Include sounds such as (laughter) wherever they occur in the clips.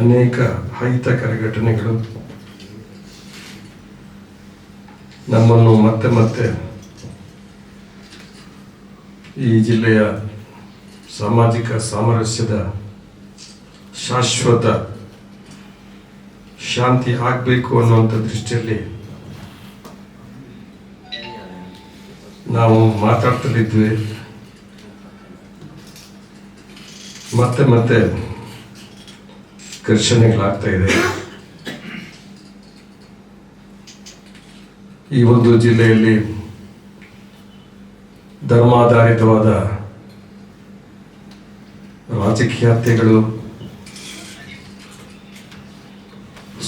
ಅನೇಕ ಅಹಿತಕರ ಘಟನೆಗಳು ನಮ್ಮನ್ನು ಮತ್ತೆ ಮತ್ತೆ ಈ ಜಿಲ್ಲೆಯ ಸಾಮಾಜಿಕ ಸಾಮರಸ್ಯದ ಶಾಶ್ವತ ಶಾಂತಿ ಆಗಬೇಕು ಅನ್ನುವಂಥ ದೃಷ್ಟಿಯಲ್ಲಿ ನಾವು ಮಾತಾಡ್ತಲಿದ್ವಿ. ಮತ್ತೆ ಮತ್ತೆ ಘರ್ಷಣೆಗಳಾಗ್ತಾ ಇದೆ. ಈ ಒಂದು ಜಿಲ್ಲೆಯಲ್ಲಿ ಧರ್ಮಾಧಾರಿತವಾದ ರಾಜಕೀಯತೆಗಳು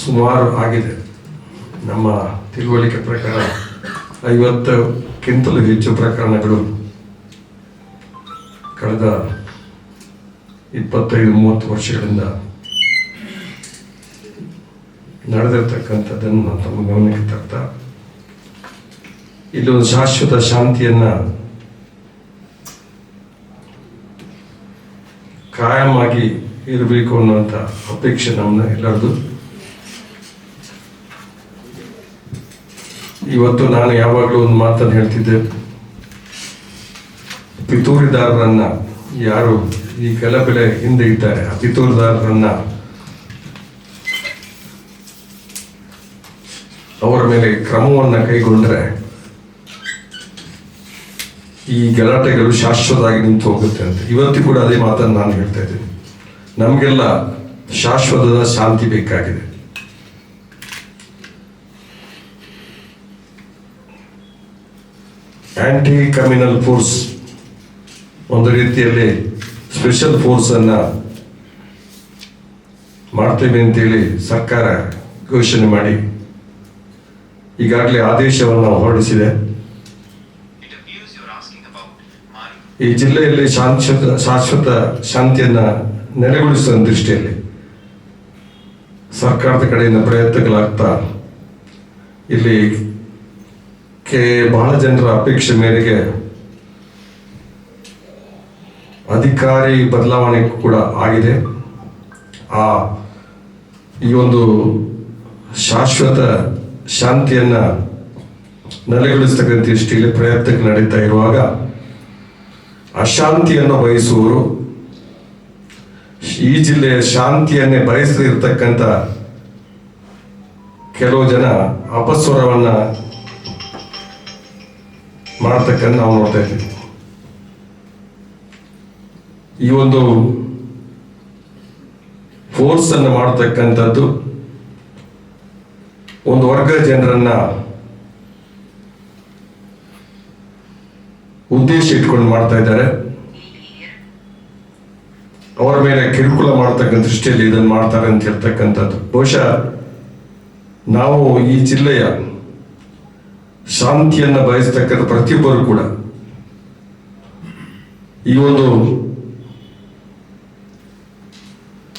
ಸುಮಾರು ಆಗಿದೆ. ನಮ್ಮ ತಿಳುವಳಿಕೆ ಪ್ರಕಾರ ಐವತ್ತಕ್ಕಿಂತಲೂ ಹೆಚ್ಚು ಪ್ರಕರಣಗಳು ಕಳೆದ ಇಪ್ಪತ್ತೈದು, ಮೂವತ್ತು ವರ್ಷಗಳಿಂದ ನಡೆದಿರ್ತಕ್ಕಂಥದ್ದನ್ನು ನಾನು ತಮ್ಮ ಗಮನಕ್ಕೆ ತರ್ತಾ, ಇಲ್ಲಿ ಒಂದು ಶಾಶ್ವತ ಶಾಂತಿಯನ್ನ ಕಾಯಮಾಗಿ ಇರಬೇಕು ಅನ್ನುವಂಥ ಅಪೇಕ್ಷೆ ನಮ್ಮನ್ನ ಎಲ್ಲರದು. ಇವತ್ತು ನಾನು ಯಾವಾಗಲೂ ಒಂದು ಮಾತನ್ನು ಹೇಳ್ತಿದ್ದೆ, ಪಿತೂರಿದಾರರನ್ನ ಯಾರು ಈ ಗಲಭೆಲೆ ಹಿಂದೆ ಇದ್ದಾರೆ, ಆ ಪಿತೂರಿದಾರರನ್ನ ಅವರ ಮೇಲೆ ಕ್ರಮವನ್ನು ಕೈಗೊಂಡ್ರೆ ಈ ಗಲಾಟೆಗಳು ಶಾಶ್ವತವಾಗಿ ನಿಂತು ಹೋಗುತ್ತೆ ಅಂತ. ಇವತ್ತು ಕೂಡ ಅದೇ ಮಾತನ್ನು ನಾನು ಹೇಳ್ತಾ ಇದ್ದೀನಿ. ನಮಗೆಲ್ಲ ಶಾಶ್ವತದ ಶಾಂತಿ ಬೇಕಾಗಿದೆ. ಆಂಟಿ ಕ್ರಿಮಿನಲ್ ಫೋರ್ಸ್ ಒಂದು ರೀತಿಯಲ್ಲಿ ಸ್ಪೆಷಲ್ ಫೋರ್ಸ್ ಅನ್ನ ಮಾಡ್ತೇವೆ ಅಂತೇಳಿ ಸರ್ಕಾರ ಘೋಷಣೆ ಮಾಡಿ ಈಗಾಗಲೇ ಆದೇಶವನ್ನು ಹೊರಡಿಸಿದೆ. ಈ ಜಿಲ್ಲೆಯಲ್ಲಿ ಶಾಶ್ವತ ಶಾಶ್ವತ ಶಾಂತಿಯನ್ನ ನೆಲೆಗೊಳಿಸುವ ದೃಷ್ಟಿಯಲ್ಲಿ ಸರ್ಕಾರದ ಕಡೆಯಿಂದ ಪ್ರಯತ್ನಗಳಾಗ್ತಾ ಇಲ್ಲಿ ಕೆ ಬಹಳ ಜನರ ಅಪೇಕ್ಷೆ ಮೇರೆಗೆ ಅಧಿಕಾರಿ ಬದಲಾವಣೆ ಕೂಡ ಆಗಿದೆ ಆ ಈ ಒಂದು ಶಾಶ್ವತ ಶಾಂತಿಯನ್ನ ನೆಲೆಗೊಳಿಸ್ತಕ್ಕಂಥ ದೃಷ್ಟಿಯಲ್ಲಿ ಪ್ರಯತ್ನಕ್ಕೆ ನಡೀತಾ ಇರುವಾಗ ಅಶಾಂತಿಯನ್ನು ಬಯಸುವರು ಈ ಜಿಲ್ಲೆಯ ಶಾಂತಿಯನ್ನೇ ಬಯಸದಿರ್ತಕ್ಕಂಥ ಕೆಲವು ಜನ ಅಪಸ್ವರವನ್ನ ಮಾಡ್ತಕ್ಕಂಥ ನಾವು ನೋಡ್ತಾ ಇದ್ದೀವಿ. ಈ ಒಂದು ಫೋರ್ಸ್ ಅನ್ನು ಮಾಡತಕ್ಕಂಥದ್ದು ಒಂದು ವರ್ಗ ಜನರನ್ನ ಉದ್ದೇಶ ಇಟ್ಕೊಂಡು ಮಾಡ್ತಾ ಇದ್ದಾರೆ. ಅವರ ಮೇಲೆ ಕಿರುಕುಳ ಮಾಡ್ತಕ್ಕಂಥ ದೃಷ್ಟಿಯಲ್ಲಿ ಇದನ್ನು ಮಾಡ್ತಾರೆ ಅಂತ ಹೇಳ್ತಕ್ಕಂಥದ್ದು. ಬಹುಶಃ ನಾವು ಈ ಜಿಲ್ಲೆಯ ಶಾಂತಿಯನ್ನ ಬಯಸ್ತಕ್ಕಂಥ ಪ್ರತಿಯೊಬ್ಬರು ಕೂಡ ಈ ಒಂದು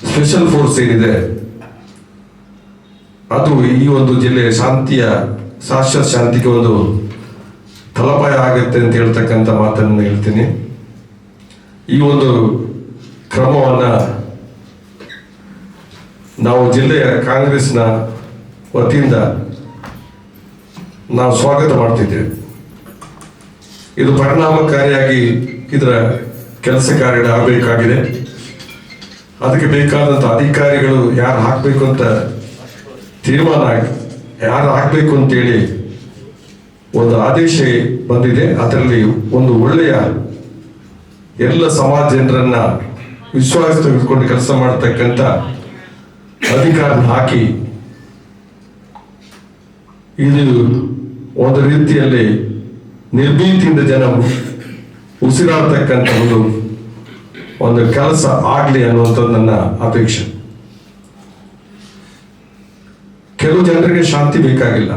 ಸ್ಪೆಷಲ್ ಫೋರ್ಸ್ ಏನಿದೆ ಅದು ಈ ಒಂದು ಜಿಲ್ಲೆಯ ಶಾಂತಿಯ, ಶಾಶ್ವತ ಶಾಂತಿಗೆ ಒಂದು ತಲಪಾಯ ಆಗುತ್ತೆ ಅಂತ ಹೇಳ್ತಕ್ಕಂಥ ಮಾತನ್ನು ಹೇಳ್ತೀನಿ. ಈ ಒಂದು ಕ್ರಮವನ್ನ ನಾವು ಜಿಲ್ಲೆಯ ಕಾಂಗ್ರೆಸ್ನ ವತಿಯಿಂದ ನಾವು ಸ್ವಾಗತ ಮಾಡ್ತಿದ್ದೇವೆ. ಇದು ಪರಿಣಾಮಕಾರಿಯಾಗಿ ಇದರ ಕೆಲಸ ಕಾರ್ಯ ಆಗಬೇಕಾಗಿದೆ. ಅದಕ್ಕೆ ಬೇಕಾದಂಥ ಅಧಿಕಾರಿಗಳು ಯಾರು ಹಾಕಬೇಕು ಅಂತ ತೀರ್ಮಾನ ಯಾರು ಹಾಕಬೇಕು ಅಂತೇಳಿ ಒಂದು ಆದೇಶ ಬಂದಿದೆ. ಅದರಲ್ಲಿ ಒಂದು ಒಳ್ಳೆಯ ಎಲ್ಲ ಸಮಾಜ ಜನರನ್ನ ವಿಶ್ವಾಸ ತೆಗೆದುಕೊಂಡು ಕೆಲಸ ಮಾಡತಕ್ಕಂಥ ಅಧಿಕಾರ ಹಾಕಿ ಇದು ಒಂದು ರೀತಿಯಲ್ಲಿ ನಿರ್ಭೀತಿಯಿಂದ ಜನ ಉಸಿರಾಡ್ತಕ್ಕಂಥ ಒಂದು ಒಂದು ಕೆಲಸ ಆಗಲಿ ಅನ್ನುವಂಥದ್ದು ನನ್ನ ಅಪೇಕ್ಷೆ. ಕೆಲವು ಜನರಿಗೆ ಶಾಂತಿ ಬೇಕಾಗಿಲ್ಲ.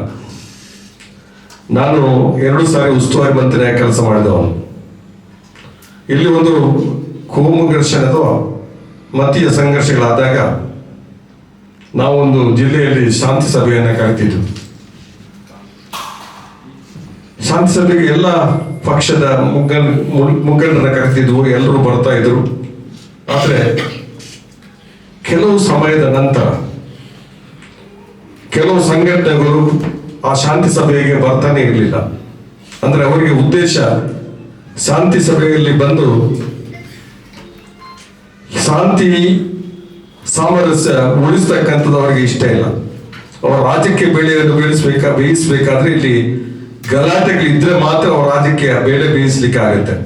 ನಾನು ಎರಡು ಸಾರಿ ಉಸ್ತುವಾರಿ ಮಂತ್ರಿಯಾಗಿ ಕೆಲಸ ಮಾಡಿದವನು. ಇಲ್ಲಿ ಒಂದು ಕೋಮು ಘರ್ಷಣೆ ಅಥವಾ ಮತೀಯ ಸಂಘರ್ಷಗಳಾದಾಗ ನಾವೊಂದು ಜಿಲ್ಲೆಯಲ್ಲಿ ಶಾಂತಿ ಸಭೆಯನ್ನು ಕರೆತಿದ್ದು ಶಾಂತಿ ಸಭೆಗೆ ಎಲ್ಲ ಪಕ್ಷದ ಮುಗ್ಗಲ್ ಮುಖಂಡರನ್ನ ಕರೆತಿದ್ವು, ಎಲ್ಲರೂ ಬರ್ತಾ ಇದ್ರು. ಆದ್ರೆ ಕೆಲವು ಸಮಯದ ನಂತರ ಕೆಲವು ಸಂಘಟನೆಗಳು ಆ ಶಾಂತಿ ಸಭೆಗೆ ಬರ್ತಾನೆ ಇರಲಿಲ್ಲ. ಅಂದ್ರೆ ಅವರಿಗೆ ಉದ್ದೇಶ ಶಾಂತಿ ಸಭೆಯಲ್ಲಿ ಬಂದು ಶಾಂತಿ ಸಾಮರಸ್ಯ ಉಳಿಸ್ತಕ್ಕಂಥದ್ದು ಅವರಿಗೆ ಇಷ್ಟ ಇಲ್ಲ. ಅವರ ರಾಜಕೀಯ ಬೇಳೆಯನ್ನು ಬೇಯಿಸ್ಬೇಕಾ ಬೇಯಿಸ್ಬೇಕಾದ್ರೆ ಇಲ್ಲಿ ಗಲಾಟೆಗಳಿದ್ರೆ ಮಾತ್ರ ಅವರ ರಾಜಕೀಯ ಬೇಳೆ ಬೇಯಿಸ್ಲಿಕ್ಕೆ ಆಗುತ್ತೆ.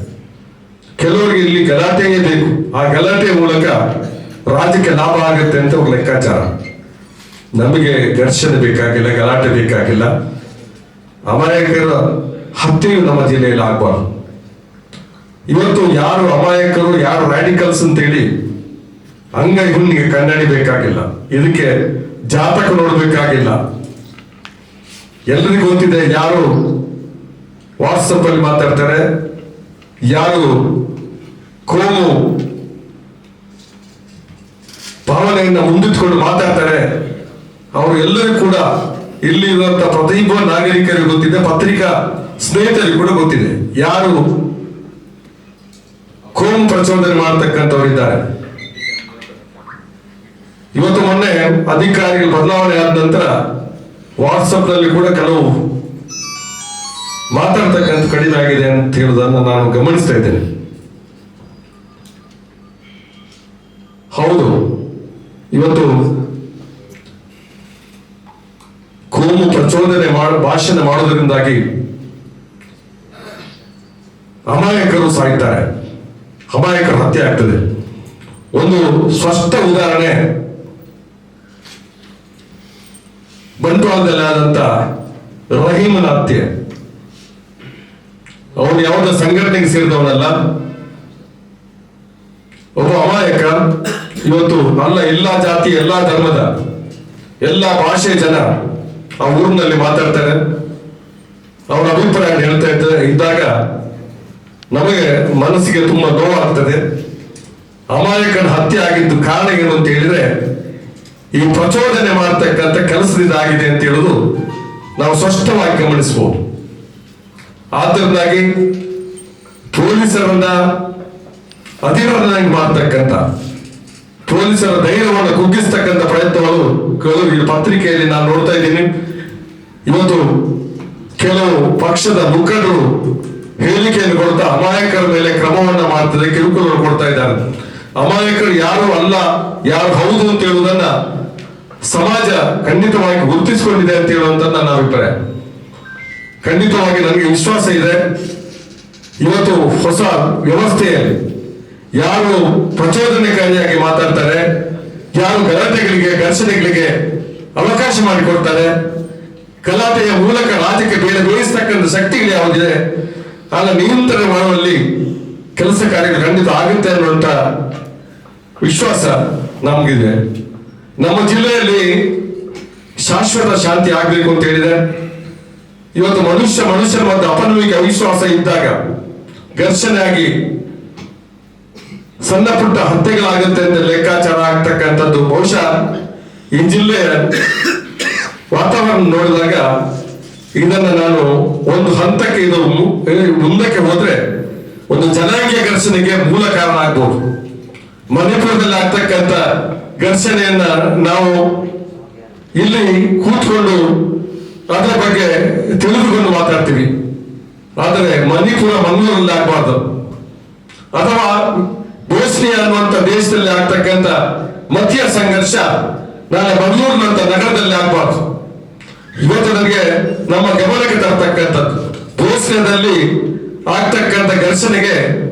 ಕೆಲವರಿಗೆ ಇಲ್ಲಿ ಗಲಾಟೆಯೇ ಬೇಕು. ಆ ಗಲಾಟೆ ಮೂಲಕ ರಾಜ್ಯಕ್ಕೆ ಲಾಭ ಆಗುತ್ತೆ ಅಂತ ಅವ್ರ ಲೆಕ್ಕಾಚಾರ. ನಮಗೆ ಘರ್ಷಣೆ ಬೇಕಾಗಿಲ್ಲ, ಗಲಾಟೆ ಬೇಕಾಗಿಲ್ಲ. ಅಮಾಯಕರ ಹತ್ಯೆಯು ನಮ್ಮ ಜಿಲ್ಲೆಯಲ್ಲಿ ಆಗಬಾರ್ದು. ಇವತ್ತು ಯಾರು ಅಮಾಯಕರು, ಯಾರು ರ್ಯಾಡಿಕಲ್ಸ್ ಅಂತೇಳಿ ಅಂಗ ಹುಣ್ಣಿಗೆ ಕನ್ನಡಿ ಬೇಕಾಗಿಲ್ಲ. ಇದಕ್ಕೆ ಜಾತಕ ನೋಡಬೇಕಾಗಿಲ್ಲ. ಎಲ್ರಿಗೂ ಗೊತ್ತಿದೆ ಯಾರು ವಾಟ್ಸಪ್ ಅಲ್ಲಿ ಮಾತಾಡ್ತಾರೆ, ಯಾರು ಕೋಮು ಭಾವನೆಯನ್ನ ಮುಂದಿಟ್ಕೊಂಡು ಮಾತಾಡ್ತಾರೆ ಅವರು ಎಲ್ಲರೂ ಕೂಡ ಇಲ್ಲಿ ಇರುವಂತ ಪ್ರತಿಯೊಬ್ಬ ನಾಗರಿಕರಿಗೆ ಗೊತ್ತಿದೆ, ಪತ್ರಿಕಾ ಸ್ನೇಹಿತರಿಗೆ ಕೂಡ ಗೊತ್ತಿದೆ. ಯಾರು ಕೋಮ್ ಪ್ರಚೋದನೆ ಮಾಡತಕ್ಕಂಥವ್ರು ಇದ್ದಾರೆ ಇವತ್ತು ಮೊನ್ನೆ ಅಧಿಕಾರಿಗಳು ಬದಲಾವಣೆ ಆದ ನಂತರ ವಾಟ್ಸಪ್ನಲ್ಲಿ ಕೂಡ ಕೆಲವು ಮಾತಾಡ್ತಕ್ಕಂಥ ಕಡಿಮೆ ಆಗಿದೆ ಅಂತ ಹೇಳುವುದನ್ನು ನಾನು ಗಮನಿಸ್ತಾ ಇದ್ದೇನೆ. ಹೌದು, ಇವತ್ತು ಕೋಮು ಪ್ರಚೋದನೆ ಮಾಡ, ಭಾಷಣ ಮಾಡೋದ್ರಿಂದಾಗಿ ಅಮಾಯಕರು ಸಾಯ್ತಾರೆ. ಅಮಾಯಕರ ಹತ್ಯೆ ಆಗ್ತದೆ. ಒಂದು ಸ್ಪಷ್ಟ ಉದಾಹರಣೆ. ಬಂಟ್ವಾಳದಲ್ಲಿ ಆದಂತ ರಹೀಮನ ಹತ್ಯೆ. ಅವನು ಯಾವುದೋ ಸಂಘಟನೆಗೆ ಸೇರಿದವನಲ್ಲ. ಒಬ್ಬ ಅಮಾಯಕ, ಇವತ್ತು ಅಲ್ಲ ಎಲ್ಲಾ ಜಾತಿ, ಎಲ್ಲಾ ಧರ್ಮದ, ಎಲ್ಲಾ ಭಾಷೆಯ ಜನ ಆ ಊರಿನಲ್ಲಿ ಮಾತಾಡ್ತಾರೆ. ಅವನ ಅಭಿಪ್ರಾಯ ಹೇಳ್ತಾ ಇದ್ದ ಇದ್ದಾಗ ನಮಗೆ ಮನಸ್ಸಿಗೆ ತುಂಬಾ ನೋವಾಗ್ತದೆ ಅಮಾಯಕನ ಹತ್ಯೆ ಆಗಿದ್ದು ಕಾರಣ ಏನು ಅಂತ ಹೇಳಿದ್ರೆ, ಈ ಪ್ರಚೋದನೆ ಮಾಡ್ತಕ್ಕಂಥ ಕೆಲಸದಿಂದ ಆಗಿದೆ ಅಂತ ಹೇಳುದು ನಾವು ಸ್ಪಷ್ಟವಾಗಿ ಗಮನಿಸಬಹುದು. ಆದ್ದರಿಂದಾಗಿ ಪೊಲೀಸರನ್ನ ಅಧಿಕಾರನಾಗಿ ಮಾಡತಕ್ಕಂಥ ಪೊಲೀಸರ ಧೈರ್ಯವನ್ನು ಕುಗ್ಗಿಸ್ತಕ್ಕಂಥ ಪ್ರಯತ್ನಗಳು ಈ ಪತ್ರಿಕೆಯಲ್ಲಿ ನಾನು ನೋಡ್ತಾ ಇದ್ದೀನಿ. ಇವತ್ತು ಕೆಲವು ಪಕ್ಷದ ಮುಖಂಡರು ಹೇಳಿಕೆಯನ್ನು ಕೊಡ್ತಾ ಅಮಾಯಕರ ಮೇಲೆ ಕ್ರಮವನ್ನ ಮಾಡ್ತಾರೆ ಕಿರುಕುಳ ಕೊಡ್ತಾ ಇದ್ದಾರೆ. ಅಮಾಯಕರು ಯಾರು ಅಲ್ಲ, ಯಾರು ಹೌದು ಅಂತ ಹೇಳುವುದನ್ನ ಸಮಾಜ ಖಂಡಿತವಾಗಿ ಗುರುತಿಸಿಕೊಂಡಿದೆ ಅಂತ ಹೇಳುವಂತ ನನ್ನ ಅಭಿಪ್ರಾಯ. ಖಂಡಿತವಾಗಿ ನನಗೆ ವಿಶ್ವಾಸ ಇದೆ. ಇವತ್ತು ಹೊಸ ವ್ಯವಸ್ಥೆಯಲ್ಲಿ ಯಾರು ಪ್ರಚೋದನೆಕಾರಿಯಾಗಿ ಮಾತಾಡ್ತಾರೆ, ಯಾರು ಗಲಾಟೆಗಳಿಗೆ, ಘರ್ಷಣೆಗಳಿಗೆ ಅವಕಾಶ ಮಾಡಿಕೊಡ್ತಾರೆ, ಗಲಾಟೆಯ ಮೂಲಕ ರಾಜ್ಯಕ್ಕೆ ಬೇರೆ ಬೇಯಿಸ್ತಕ್ಕಂಥ ಶಕ್ತಿಗಳು ಯಾವುದಿದೆ, ಆಗ ನಿಯಂತ್ರಣ ಮಾಡುವಲ್ಲಿ ಕೆಲಸ ಕಾರ್ಯಗಳು ಖಂಡಿತ ಆಗುತ್ತೆ ಅನ್ನುವಂತ ವಿಶ್ವಾಸ ನಮಗಿದೆ. ನಮ್ಮ ಜಿಲ್ಲೆಯಲ್ಲಿ ಶಾಶ್ವತ ಶಾಂತಿ ಆಗಬೇಕು ಅಂತ ಹೇಳಿದೆ. ಇವತ್ತು ಮನುಷ್ಯ ಮನುಷ್ಯರ ಮಧ್ಯೆ ಅಪನವಿಕ ಅವಿಶ್ವಾಸ ಇದ್ದಾಗ ಘರ್ಷಣೆ ಆಗಿ ಸಣ್ಣ ಪುಟ್ಟ ಹತ್ಯೆಗಳಾಗುತ್ತೆ ಅಂತ ಲೆಕ್ಕಾಚಾರ ಆಗ್ತಕ್ಕಂಥದ್ದು ಬಹುಶಃ ಈ ಜಿಲ್ಲೆಯ ವಾತಾವರಣ ನೋಡಿದಾಗ ಇದನ್ನ ನಾನು ಒಂದು ಹಂತಕ್ಕೆ ಇದು ಮುಂದಕ್ಕೆ ಹೋದ್ರೆ ಒಂದು ಜನಾಂಗೀಯ ಘರ್ಷಣೆಗೆ ಮೂಲ ಕಾರಣ ಆಗ್ಬಹುದು ಮಣಿಪುರದಲ್ಲಿ ಆಗ್ತಕ್ಕಂಥ ಘರ್ಷಣೆಯನ್ನ ನಾವು ಇಲ್ಲಿ ಕೂತ್ಕೊಂಡು ಅದರ ಬಗ್ಗೆ ತಿಳಿದುಕೊಂಡು ಮಾತಾಡ್ತೀವಿ. ಆದರೆ ಮಣಿಪುರ, ಮಂಗಳೂರಲ್ಲಿ ಆಗಬಾರ್ದು. ಅಥವಾ ಬೋಸ್ನಿಯಾ ಅನ್ನುವಂತ ದೇಶದಲ್ಲಿ ಆಗ್ತಕ್ಕಂಥ ಮತೀಯ ಸಂಘರ್ಷ ನಾಳೆ ಮಂಗಳೂರಿನಂತ ನಗರದಲ್ಲಿ ಆಗ್ಬಾರ್ದು. ಇವತ್ತು ನನಗೆ ನಮ್ಮ ಗಮನಕ್ಕೆ ತರ್ತಕ್ಕಂಥದ್ದು. ಬೋಸ್ನಿಯಾದಲ್ಲಿ ಆಗ್ತಕ್ಕಂಥ ಘರ್ಷಣೆಗೆ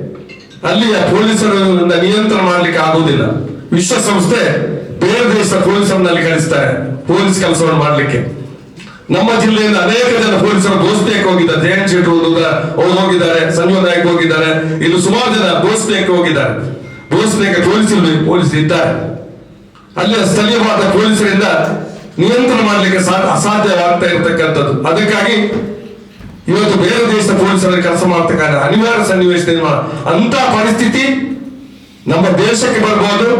ಅಲ್ಲಿಯ ಪೊಲೀಸರನ್ನ ನಿಯಂತ್ರಣ ಮಾಡ್ಲಿಕ್ಕೆ ಆಗುವುದಿಲ್ಲ. ವಿಶ್ವಸಂಸ್ಥೆ ಬೇರೆ ದೇಶದ ಪೊಲೀಸರನ್ನಲ್ಲಿ ಕಳಿಸ್ತಾರೆ. ಪೊಲೀಸ್ ಕೆಲಸವನ್ನು ಮಾಡ್ಲಿಕ್ಕೆ. ನಮ್ಮ ಜಿಲ್ಲೆಯಿಂದ ಅನೇಕ ಜನ ಪೊಲೀಸರು ಬೋಸ್ನಿಯಕ್ಕೆ ಹೋಗಿದ್ದಾರೆ. ಜಯಂತ್ ಶೆಟ್ಟಿ ಅವರು ಹೋಗಿದ್ದಾರೆ. ಸಂಜೀವ್ ನಾಯ್ಕ್ ಹೋಗಿದ್ದಾರೆ. ಇಲ್ಲಿ ಸುಮಾರು ಜನ ಬೋಸ್ನಿಯಕ್ಕೆ ಹೋಗಿದ್ದಾರೆ. ಬೋಸ್ನಿಯಕ್ಕೆ ಪೊಲೀಸರು ಪೊಲೀಸ್ ಇದ್ದಾರೆ. ಅಲ್ಲಿ ಸ್ಥಳೀಯವಾದ ಪೊಲೀಸರಿಂದ ನಿಯಂತ್ರಣ ಮಾಡಲಿಕ್ಕೆ ಅಸಾಧ್ಯವಾಗ್ತಾ ಇರತಕ್ಕಂಥದ್ದು. ಅದಕ್ಕಾಗಿ ಇವತ್ತು ಬೇರೆ ದೇಶದ ಪೊಲೀಸರಲ್ಲಿ ಕೆಲಸ ಮಾಡ್ತಕ್ಕಂಥ ಅನಿವಾರ್ಯ ಸನ್ನಿವೇಶದಿಂದ ಅಂತ ಪರಿಸ್ಥಿತಿ ನಮ್ಮ ದೇಶಕ್ಕೆ ಬರಬಹುದು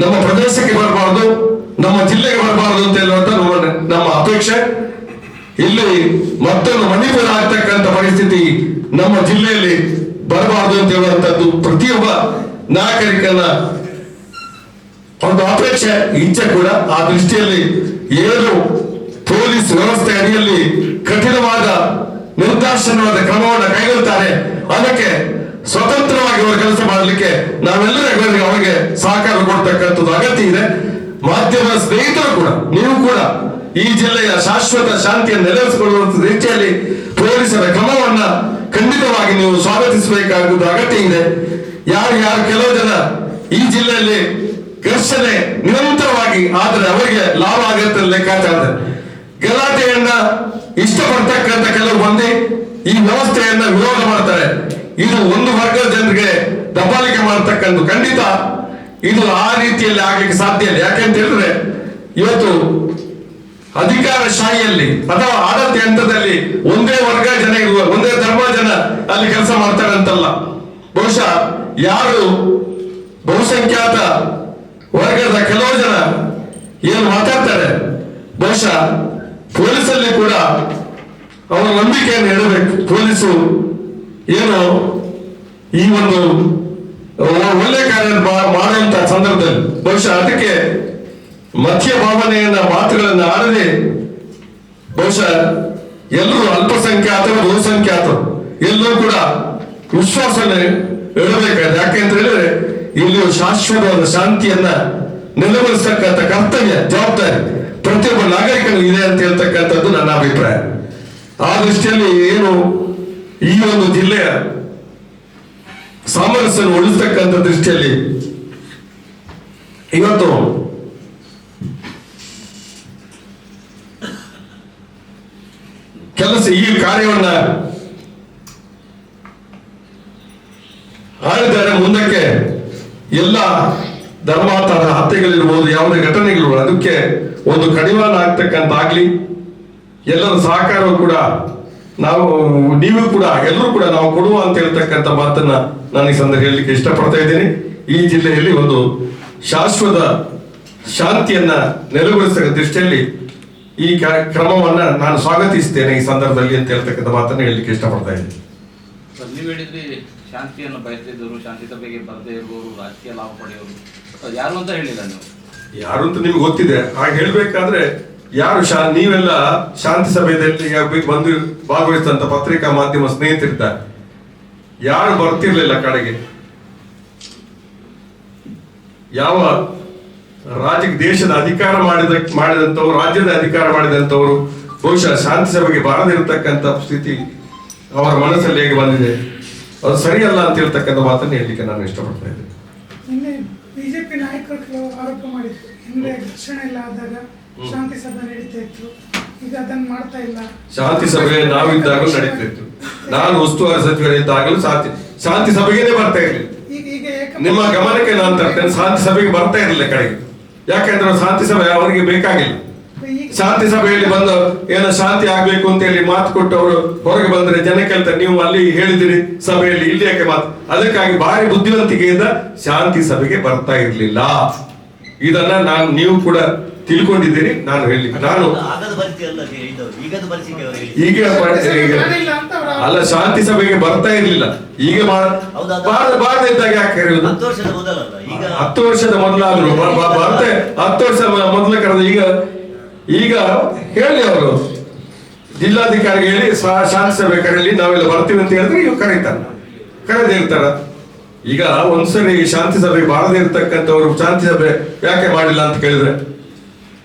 ನಮ್ಮ ಪ್ರದೇಶಕ್ಕೆ ಬರಬಾರ್ದು, ನಮ್ಮ ಜಿಲ್ಲೆಗೆ ಬರಬಾರ್ದು ಅಂತ ಹೇಳುವಂತ ನಮ್ಮ ಅಪೇಕ್ಷೆ. ಇಲ್ಲಿ ಮತ್ತೊಂದು ಮಣಿಪುರ ಆಗ್ತಕ್ಕಂಥ ಪರಿಸ್ಥಿತಿ ನಮ್ಮ ಜಿಲ್ಲೆಯಲ್ಲಿ ಬರಬಾರದು ಅಂತ ಹೇಳುವಂತದ್ದು ಪ್ರತಿಯೊಬ್ಬ ನಾಗರಿಕನ ಒಂದು ಅಪೇಕ್ಷೆ ಇಚ್ಛೆ ಕೂಡ ಆ ದೃಷ್ಟಿಯಲ್ಲಿ ಏನು ಪೊಲೀಸ್ ವ್ಯವಸ್ಥೆ ಅಡಿಯಲ್ಲಿ ಕಠಿಣವಾದ ನಿರ್ದಾರ್ಶನವಾದ ಕ್ರಮವನ್ನು ಕೈಗೊಳ್ತಾರೆ. ಅದಕ್ಕೆ ಸ್ವತಂತ್ರವಾಗಿ ಅವರು ಕೆಲಸ ಮಾಡಲಿಕ್ಕೆ ನಾವೆಲ್ಲರೂ ಅವರಿಗೆ ಸಹಕಾರ ಕೊಡ್ತಕ್ಕಂಥದ್ದು ಅಗತ್ಯ ಇದೆ. ಮಾಧ್ಯಮ ಸ್ನೇಹಿತರು ಕೂಡ, ನೀವು ಕೂಡ ಈ ಜಿಲ್ಲೆಯ ಶಾಶ್ವತ ಶಾಂತಿಯನ್ನು ನೆಲೆಸಿಕೊಳ್ಳುವಂತ ರೀತಿಯಲ್ಲಿ ಪೊಲೀಸರ ಕ್ರಮವನ್ನ ಖಂಡಿತವಾಗಿ ನೀವು ಸ್ವಾಗತಿಸಬೇಕಾಗುವುದು ಅಗತ್ಯ ಇದೆ. ಯಾರು ಯಾರು ಕೆಲವು ಜನ ಈ ಜಿಲ್ಲೆಯಲ್ಲಿ ಘರ್ಷಣೆ ನಿರಂತರವಾಗಿ ಆದರೆ ಅವರಿಗೆ ಲಾಭ ಆಗುತ್ತೆ ಅಂತ ಲೆಕ್ಕಾಚಾರ ಗಲಾಟೆಯನ್ನ ಇಷ್ಟಪಡ್ತಕ್ಕಂಥ ಕೆಲವು ಮಂದಿ ಈ ವ್ಯವಸ್ಥೆಯನ್ನ ವಿರೋಧ ಮಾಡ್ತಾರೆ. ಇದು ಒಂದು ವರ್ಗದ ಜನರಿಗೆ ದಬ್ಬಾಲಿಕೆ ಮಾಡತಕ್ಕಂಥ ಖಂಡಿತ. ಇದು ಆ ರೀತಿಯಲ್ಲಿ ಆಗ್ಲಿಕ್ಕೆ ಸಾಧ್ಯ ಇಲ್ಲ. ಯಾಕೆಂತ ಹೇಳಿದ್ರೆ, ಇವತ್ತು ಅಧಿಕಾರಶಾಹಿಯಲ್ಲಿ ಅಥವಾ ಆಡಳಿತ ಹಂತದಲ್ಲಿ ಒಂದೇ ವರ್ಗ ಜನ ಇರುವ, ಒಂದೇ ಧರ್ಮ ಜನ ಅಲ್ಲಿ ಕೆಲಸ ಮಾಡ್ತಾರೆ ಅಂತಲ್ಲ. ಬಹುಶಃ ಯಾರು ಬಹುಸಂಖ್ಯಾತ ವರ್ಗದ ಕೆಲವು ಜನ ಏನು ಮಾತಾಡ್ತಾರೆ? ಬಹುಶಃ ಪೊಲೀಸಲ್ಲಿ ಕೂಡ ಅವರ ನಂಬಿಕೆಯನ್ನು ಇಡಬೇಕು ಪೊಲೀಸು ಏನು ಈ ಒಂದು ಒಳ್ಳೆ ಕಾರ್ಯ ಮಾಡುವಂತಹ ಮಾಡುವಂತ ಸಂದರ್ಭದಲ್ಲಿ. ಬಹುಶಃ ಅದಕ್ಕೆ ಮಧ್ಯ ಭಾವನೆಯನ್ನ ಮಾತುಗಳನ್ನ ಆಡದೆ, ಬಹುಶಃ ಎಲ್ಲರೂ ಅಲ್ಪಸಂಖ್ಯಾತರು, ಬಹುಸಂಖ್ಯಾತರು ಎಲ್ಲರೂ ಕೂಡ ವಿಶ್ವಾಸನ ಯಾಕೆ ಅಂತ ಹೇಳಿದ್ರೆ ಇಲ್ಲಿ ಶಾಶ್ವತವಾದ ಶಾಂತಿಯನ್ನ ನೆಲೆಗೊಳಿಸತಕ್ಕಂಥ ಕರ್ತವ್ಯ, ಜವಾಬ್ದಾರಿ ಪ್ರತಿಯೊಬ್ಬ ನಾಗರಿಕನು ಇದೆ ಅಂತ ಹೇಳ್ತಕ್ಕಂಥದ್ದು ನನ್ನ ಅಭಿಪ್ರಾಯ. ಆ ದೃಷ್ಟಿಯಲ್ಲಿ ಏನು ಈ ಒಂದು ಜಿಲ್ಲೆಯ ಸಾಮರಸ್ಯವನ್ನು ಉಳಿಸ್ತಕ್ಕಂಥ ದೃಷ್ಟಿಯಲ್ಲಿ ಇವತ್ತು ಈ ಕಾರ್ಯವನ್ನ ಆಳಿದ್ದಾರೆ. ಮುಂದಕ್ಕೆ ಎಲ್ಲ ಧರ್ಮಾಂತರ ಹತ್ಯೆಗಳಿರ್ಬೋದು, ಯಾವುದೇ ಘಟನೆಗಳು ಅದಕ್ಕೆ ಒಂದು ಕಡಿವಾಣ ಆಗ್ತಕ್ಕಂತಾಗ್ಲಿ ಎಲ್ಲರ ಸಹಕಾರವು ಕೂಡ ನಾವು, ನೀವು ಕೂಡ, ಎಲ್ಲರೂ ಕೂಡ ನಾವು ಕೊಡುವ ಅಂತ ಹೇಳ್ತಕ್ಕಂಥ ಮಾತನ್ನ ನಾನು ಈ ಸಂದರ್ಭ ಹೇಳಲಿಕ್ಕೆ ಇಷ್ಟಪಡ್ತಾ ಇದ್ದೀನಿ. ಈ ಜಿಲ್ಲೆಯಲ್ಲಿ ಒಂದು ಶಾಶ್ವತ ಶಾಂತಿಯನ್ನ ನೆಲೆಗೊಳಿಸ ದೃಷ್ಟಿಯಲ್ಲಿ ಈ ಕ್ರಮವನ್ನ ನಾನು ಸ್ವಾಗತಿಸ್ತೇನೆ ಈ ಸಂದರ್ಭದಲ್ಲಿ ಅಂತ ಹೇಳ್ತಕ್ಕಂಥ ಮಾತನ್ನು ಹೇಳಲಿಕ್ಕೆ ಇಷ್ಟಪಡ್ತಾ ಇದ್ದೀನಿ. ಸರ್, ನೀವು ಹೇಳಿದ್ರಿ ಶಾಂತಿಯನ್ನು ಬಯಸಿದವರು ಶಾಂತಿ ಸಭೆಗೆ ಬರದೇ ಇರುವವರು ರಾಜಕೀಯ ಲಾಭ ಪಡೆಯೋರು. ಯಾರು ಅಂತ ಹೇಳಿಲ್ಲ ನೀವು? ಯಾರು ಅಂತ ನಿಮ್ಗೆ ಗೊತ್ತಿದೆ. ಹಾಗೆ ಹೇಳ್ಬೇಕಾದ್ರೆ ಯಾರು ಶಾ ನೀವೆಲ್ಲ ಶಾಂತಿ ಸಭೆಯಲ್ಲಿ ಬಂದು ಭಾಗವಹಿಸಿದಂತ ಪತ್ರಿಕಾ ಮಾಧ್ಯಮ ಸ್ನೇಹಿತರಿದ್ದಾರೆ. ಯಾರು ಬರ್ತಿರ್ಲಿಲ್ಲ ಕಡೆಗೆ? ಯಾವ ರಾಜ ದೇಶದ ಅಧಿಕಾರ ಮಾಡಿದ ಮಾಡಿದಂಥವ್ರು ರಾಜ್ಯದ ಅಧಿಕಾರ ಮಾಡಿದಂಥವ್ರು ಬಹುಶಃ ಶಾಂತಿ ಸಭೆಗೆ ಬಾರದಿರತಕ್ಕಂಥ ಸ್ಥಿತಿ ಅವರ ಮನಸ್ಸಲ್ಲಿ ಹೇಗೆ ಬಂದಿದೆ? ಅದು ಸರಿಯಲ್ಲ ಅಂತ ಹೇಳ್ತಕ್ಕಂಥ ಮಾತನ್ನು ಹೇಳಲಿಕ್ಕೆ ನಾನು ಇಷ್ಟಪಡ್ತಾ ಇದ್ದೇನೆ. ನಿನ್ನೆ ಬಿಜೆಪಿ ನಾಯಕರು ಆರೋಪ ಮಾಡಿದ್ರು. ಹಿಂದೆ ಘರ್ಷಣೆ ಎಲ್ಲ ಆದಾಗ ಶಾಂತಿ ಸಭೆ ನಡೀತಾ ಇತ್ತು. ಈಗ ಅದನ್ನ ಮಾಡ್ತಾ ಇಲ್ಲ. ಶಾಂತಿ ಸಭೆ ನಾವಿದ್ದಾಗಲೂ ನಡೀತಿತ್ತು ನಾನು ಉಸ್ತುವಾರಿ ಸಚಿವರಿದ್ದಾಗಲೂ ಶಾಂತಿ ಶಾಂತಿ ಸಭೆಗೇನೆ ಬರ್ತಾ ಇರಲಿಲ್ಲ. ನಿಮ್ಮ ಗಮನಕ್ಕೆ ನಾನು ತರ್ತೇನೆ. ಶಾಂತಿ ಸಭೆಗೆ ಬರ್ತಾ ಇರಲಿಲ್ಲ ಕಡೆಗೆ. ಯಾಕೆಂದ್ರೆ ಶಾಂತಿ ಸಭೆ ಅವರಿಗೆ ಬೇಕಾಗಿಲ್ಲ. ಶಾಂತಿ ಸಭೆಯಲ್ಲಿ ಬಂದು ಏನೋ ಶಾಂತಿ ಆಗ್ಬೇಕು ಅಂತ ಹೇಳಿ ಮಾತು ಕೊಟ್ಟು ಅವರು ಹೊರಗೆ ಬಂದ್ರೆ ಜನ ಕೇಳ್ತಾರೆ ನೀವು ಅಲ್ಲಿ ಹೇಳಿದಿರಿ ಸಭೆಯಲ್ಲಿ, ಇಲ್ಲಿ ಯಾಕೆ ಮಾತು? ಅದಕ್ಕಾಗಿ ಭಾರಿ ಬುದ್ಧಿವಂತಿಕೆಯಿಂದ ಶಾಂತಿ ಸಭೆಗೆ ಬರ್ತಾ ಇರ್ಲಿಲ್ಲ. ಇದನ್ನ ನಾನು ನೀವು ಕೂಡ ತಿಳ್ಕೊಂಡಿದ್ದೀರಿ ನಾನು ಹೇಳಿ ನಾನು ಈಗ ಪ- ಅಂತ ಅವ್ರ ಅಲ್ಲ ಶಾಂತಿ ಸಭೆಗೆ ಬರ್ತಾ ಇರ್ಲಿಲ್ಲ. ಈಗ ಹೌದಾ? ಬಾರದ ಬಾರದ ಇದ್ದಾಗ ಯಾಕೆ ಹತ್ತು ವರ್ಷದ ಮೊದಲಲ್ಲ ಈಗ ಹತ್ತು ವರ್ಷದ ಮೊದಲಾದ್ರು ಬ- ಬ- ಬರ್ತೆ ಹತ್ತು ವರ್ಷ ಮೊದಲ ಕರೆದ ಈಗ ಈಗ ಹೇಳಿ ಅವರು. ಜಿಲ್ಲಾಧಿಕಾರಿ ಹೇಳಿ ಶಾಂತಿ ಸಭೆ ಕರೆಯಲ್ಲಿ ನಾವೆಲ್ಲ ಬರ್ತೀವಿ ಅಂತ ಹೇಳಿದ್ರೆ ಇವ್ ಕರೀತಾರ. ಕರೆದೇ ಇರ್ತಾರ. ಈಗ ಒಂದ್ಸರಿ ಶಾಂತಿ ಸಭೆ ಬಾರದೇ ಇರ್ತಕ್ಕಂಥವ್ರು ಶಾಂತಿ ಸಭೆ ಯಾಕೆ ಮಾಡಿಲ್ಲ ಅಂತ ಕೇಳಿದ್ರೆ?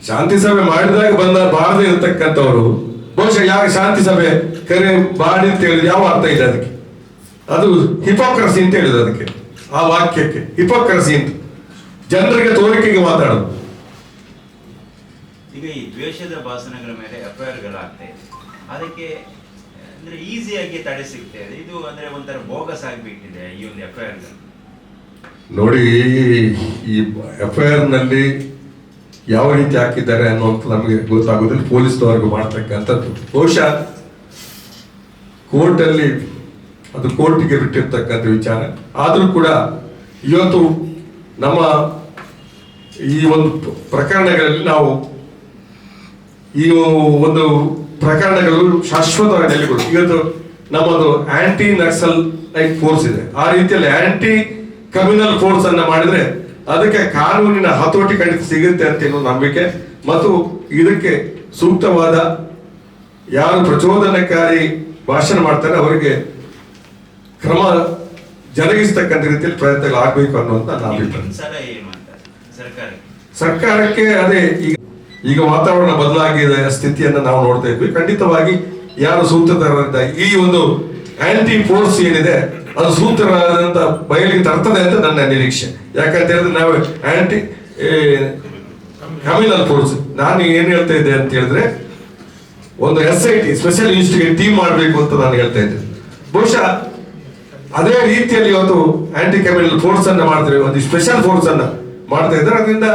ಶಾಂತಿ ಸಭೆ ಮಾಡಿದಾಗ ಬಂದ ಬಾರದೇ ಇರತಕ್ಕಂಥವ್ರು. ಬಹುಶಃ ಯಾಕೆ ಶಾಂತಿ ಸಭೆ ಕರೆ ಬಾಡಿ ಅಂತ ಹೇಳಿದ್ರೆ ಯಾವ ಅರ್ಥ ಇದೆ ಅದಕ್ಕೆ. ಅದು ಹಿಪೋಕ್ರಸಿ ಅಂತ ಹೇಳಿದ್ರು ಅದಕ್ಕೆ ಆ ವಾಕ್ಯಕ್ಕೆ. ಹಿಪೋಕ್ರಸಿ ಅಂತ. ಜನರಿಗೆ ತೋರಿಕೆಗೆ ಮಾತಾಡೋದು. ಈಗ ಈ ದ್ವೇಷದ ಭಾಷಣಗಳ ಮೇಲೆ ಎಫ್ಐಆರ್ ಗಳಾಗ್ತಾ ಇದೆ. ಅದಕ್ಕೆ ಅಂದ್ರೆ ಈಸಿಯಾಗಿ ತಡೆ ಸಿಗ್ತಾ ಇದೆ. ಇದು ಅಂದ್ರೆ ಒಂಥರ ಬೋಗಸ್ ಆಗ್ಬಿಟ್ಟಿದೆ ಈ ಒಂದು ಎಫ್ಐಆರ್ ನೋಡಿ ಈ ಎಫ್ ಐ ಆರ್ನಲ್ಲಿ ಯಾವ ರೀತಿ ಹಾಕಿದ್ದಾರೆ ಅನ್ನುವಂಥ ನಮಗೆ ಗೊತ್ತಾಗೋದಿಲ್ಲ. ಪೊಲೀಸ್ನವರೆಗೂ ಮಾಡ್ತಕ್ಕಂಥದ್ದು. ಬಹುಶಃ ಕೋರ್ಟಲ್ಲಿ ಅದು ಕೋರ್ಟಿಗೆ ಬಿಟ್ಟಿರ್ತಕ್ಕಂಥ ವಿಚಾರ. ಆದರೂ ಕೂಡ ಇವತ್ತು ನಮ್ಮ ಈ ಒಂದು ಪ್ರಕರಣಗಳಲ್ಲಿ ನಾವು ಈ ಒಂದು ಪ್ರಕರಣಗಳು ಶಾಶ್ವತವಾಗಿ ನೆಲೆಗೊಳ್ಳಿ ಇವತ್ತು ನಮ್ಮದು ಆಂಟಿ ನಕ್ಸಲ್ ಲೈಕ್ ಫೋರ್ಸ್ ಇದೆ. ಆ ರೀತಿಯಲ್ಲಿ ಆಂಟಿ ಕಮ್ಯುನಲ್ ಫೋರ್ಸ್ ಅನ್ನ ಮಾಡಿದ್ರೆ ಅದಕ್ಕೆ ಕಾನೂನಿನ ಹತೋಟಿ ಖಂಡಿತ ಸಿಗುತ್ತೆ ಅಂತ ಅನ್ನೋ ನಂಬಿಕೆ. ಮತ್ತು ಇದಕ್ಕೆ ಸೂಕ್ತವಾದ ಯಾರು ಪ್ರಚೋದನಕಾರಿ ಭಾಷಣ ಮಾಡ್ತಾರೆ ಅವರಿಗೆ ಕ್ರಮ ಜರುಗಿಸ್ತಕ್ಕಂಥ ರೀತಿಯಲ್ಲಿ ಪ್ರಯತ್ನಗಳು ಆಗ್ಬೇಕು ಅನ್ನುವಂತ ನನ್ನ ಅಭಿಪ್ರಾಯ. ಸರ್ಕಾರಕ್ಕೆ? ಅದೇ ಈಗ ಈಗ ವಾತಾವರಣ ಬದಲಾಗಿದೆ ಸ್ಥಿತಿಯನ್ನು ನಾವು ನೋಡ್ತಾ ಇದ್ವಿ. ಖಂಡಿತವಾಗಿ ಯಾರು ಸೂಕ್ತ ಈ ಒಂದು ಆಂಟಿ ಫೋರ್ಸ್ ಏನಿದೆ ಅದು ಸೂತ್ರವಾದಂತ ಬಯಲಿಗೆ ತರ್ತದೆ ಅಂತ ನನ್ನ ನಿರೀಕ್ಷೆ. ಯಾಕಂತ ಹೇಳಿದ್ರೆ ನಾವು ಆಂಟಿ ಕಮ್ಯುನಲ್ ಫೋರ್ಸ್ ನಾನು ಏನ್ ಹೇಳ್ತಾ ಇದ್ದೆ ಅಂತ ಹೇಳಿದ್ರೆ, ಒಂದು S I T special institute team ಮಾಡಬೇಕು ಅಂತ ನಾನು ಹೇಳ್ತಾ ಇದ್ದೆ. ಬಹುಶಃ ಅದೇ ರೀತಿಯಲ್ಲಿ ಇವತ್ತು ಆಂಟಿ ಕಮ್ಯುನಲ್ ಫೋರ್ಸ್ ಅನ್ನ ಮಾಡ್ತಾರೆ. ಒಂದು ಸ್ಪೆಷಲ್ ಫೋರ್ಸ್ ಅನ್ನ ಮಾಡ್ತಾ ಇದ್ದಾರೆ. ಅದರಿಂದ